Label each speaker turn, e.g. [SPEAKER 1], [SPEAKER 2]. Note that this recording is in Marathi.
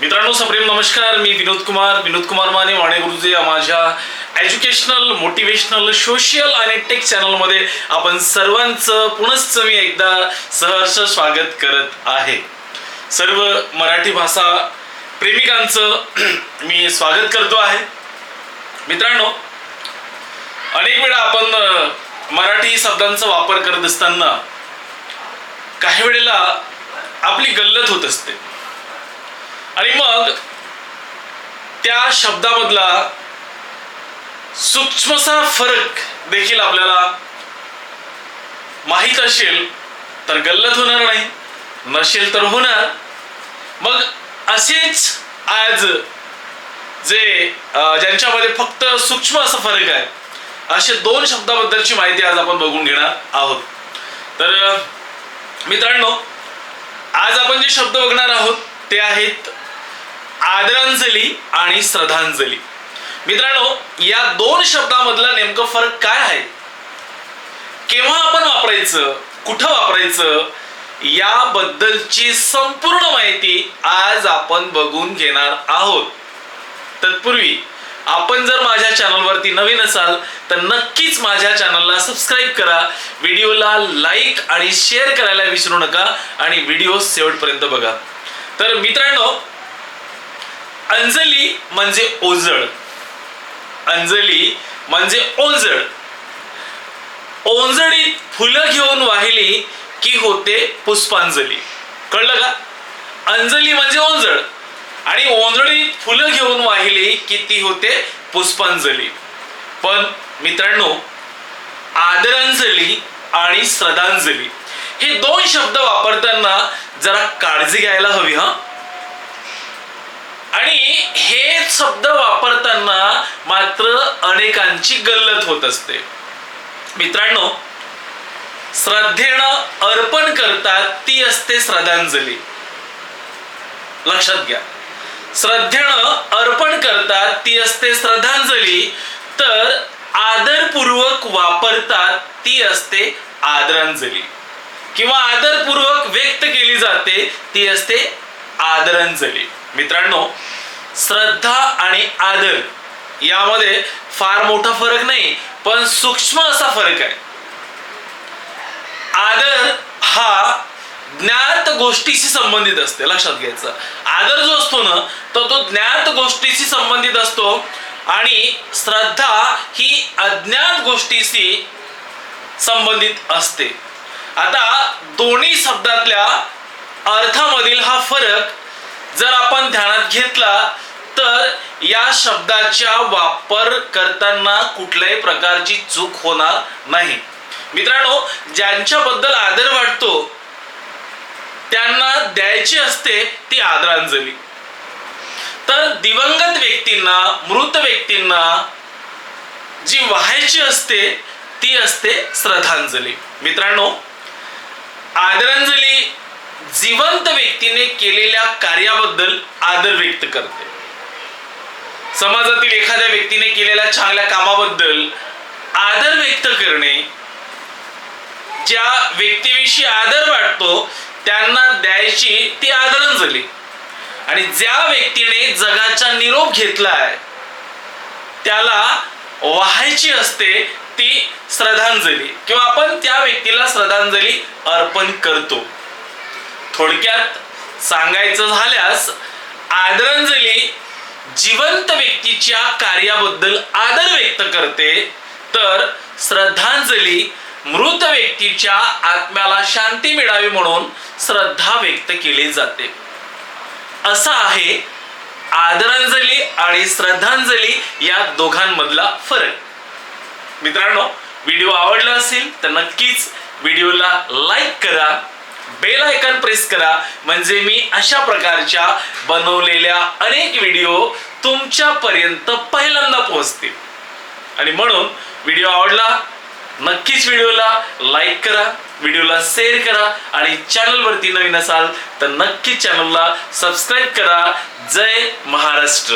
[SPEAKER 1] मित्रांनो सप्रेम नमस्कार. मी विनोद कुमार. विनोद कुमार माने वाणे गुरुजी या माझ्या एज्युकेशनल मोटिवेशनल सोशल आणि टेक चॅनलमध्ये आपण सर्वांचं पुनश्च मी एकदा सहर्ष स्वागत करत आहे. सर्व मराठी भाषा प्रेमिकांचं मी स्वागत करतो आहे. मित्रांनो अनेक वेळा आपण मराठी शब्दांचा वापर करत असताना काही वेळेला आपली गल्लत होत असते. आणि मग त्या शब्दामधला सूक्ष्मसा फरक देखील आपल्याला माहीत असेल तर गल्लत होणार नाही नसेल तर होणार. मग असेच आज जे ज्यांच्यामध्ये फक्त सूक्ष्म असा फरक आहे असे दोन शब्दाबद्दलची माहिती आज आपण बघून घेणार आहोत. तर मित्रांनो आज आपण जे शब्द बघणार आहोत ते आहेत आदरांजली आणि श्रद्धांजली. मित्रांनो या दोन शब्दामधला नेमकं फरक काय आहे? केव्हा आपण वापरायचं? कुठं वापरायचं? याबद्दलची संपूर्ण माहिती आज आपण बघून घेणार आहोत. तत्पूर्वी आपण जर माझ्या चॅनलवरती नवीन असाल तर नक्कीच माझ्या चॅनलला सबस्क्राईब करा. व्हिडिओला लाईक आणि शेअर करायला विसरू नका आणि व्हिडिओ शेवटपर्यंत बघा. तर मित्रांनो अंजली म्हणजे ओझळ. अंजली म्हणजे ओंजळ ओंजळीत फुलं घेऊन वाहिली की होते पुष्पांजली. कळलं का? अंजली म्हणजे ओंजळ आणि ओंजळीत फुलं घेऊन वाहिली की ती होते पुष्पांजली. पण मित्रांनो आदरांजली आणि श्रद्धांजली हे दोन शब्द वापरताना जरा काळजी घ्यायला हवी हा? आणि हे शब्द वापरताना मात्र अनेकांची गल्लत होत असते. मित्रांनो श्रद्धेनं अर्पण करतात ती असते श्रद्धांजली. लक्षात घ्या. श्रद्धेनं अर्पण करतात ती असते श्रद्धांजली तर आदरपूर्वक वापरतात ती असते आदरांजली. किंवा आदरपूर्वक व्यक्त केली जाते ती असते आदरांजली. मित्रांनो श्रद्धा आणि आदर यामध्ये फार मोठा फरक नाही पण सूक्ष्म असा फरक आहे. आदर हा ज्ञात गोष्टीशी संबंधित असते लक्षात घ्यायचं. आदर जो असतो ना तर तो ज्ञात गोष्टीशी संबंधित असतो आणि श्रद्धा ही अज्ञात गोष्टीशी संबंधित असते. आता दोन्ही शब्दातल्या अर्थामधील हा फरक जर आपण ध्यानात घेतला तर या शब्दाच्या वापर करताना कुठल्याही प्रकारची चूक होणार नाही. मित्रांनो ज्यांच्याबद्दल आदर वाटतो त्यांना द्यायची असते ती आदरांजली. तर दिवंगत व्यक्तींना मृत व्यक्तींना जी व्हायची असते ती असते श्रद्धांजली. मित्रांनो आदरांजली जिवंत व्यक्तीने केलेल्या कार्याबद्दल आदर व्यक्त करते. समाजातील एखाद्या व्यक्तीने केलेल्या चांगल्या कामाबद्दल आदर व्यक्त करणे ज्या व्यक्तीविषयी आदर वाटतो त्यांना द्यायची ती आदरांजली आणि ज्या व्यक्तीने जगाचा निरोप घेतलाय त्याला वाहायची असते ती श्रद्धांजली. किंवा आपण त्या व्यक्तीला श्रद्धांजली अर्पण करतो. थोडक्यात सांगायचं झाल्यास आदरांजली जिवंत व्यक्तीच्या कार्याबद्दल आदर व्यक्त करते तर श्रद्धांजली मृत व्यक्तीच्या आत्म्याला शांती मिळावी म्हणून श्रद्धा व्यक्त केली जाते. असा आहे आदरांजली आणि श्रद्धांजली या दोघांमधला फरक. मित्रांनो व्हिडिओ आवडला असेल तर नक्कीच व्हिडिओला लाईक करा बेल आयकॉन प्रेस करा. म्हणजे मी अशा प्रकारच्या बनवलेल्या अनेक व्हिडिओ तुमच्यापर्यंत पहिल्यांदा पोहोचतील. आणि म्हणून व्हिडिओ आवडला नक्कीच व्हिडिओला लाईक करा व्हिडिओला शेअर करा आणि चॅनलवरती नवीन असाल तर नक्कीच चॅनलला सबस्क्राईब करा. जय महाराष्ट्र.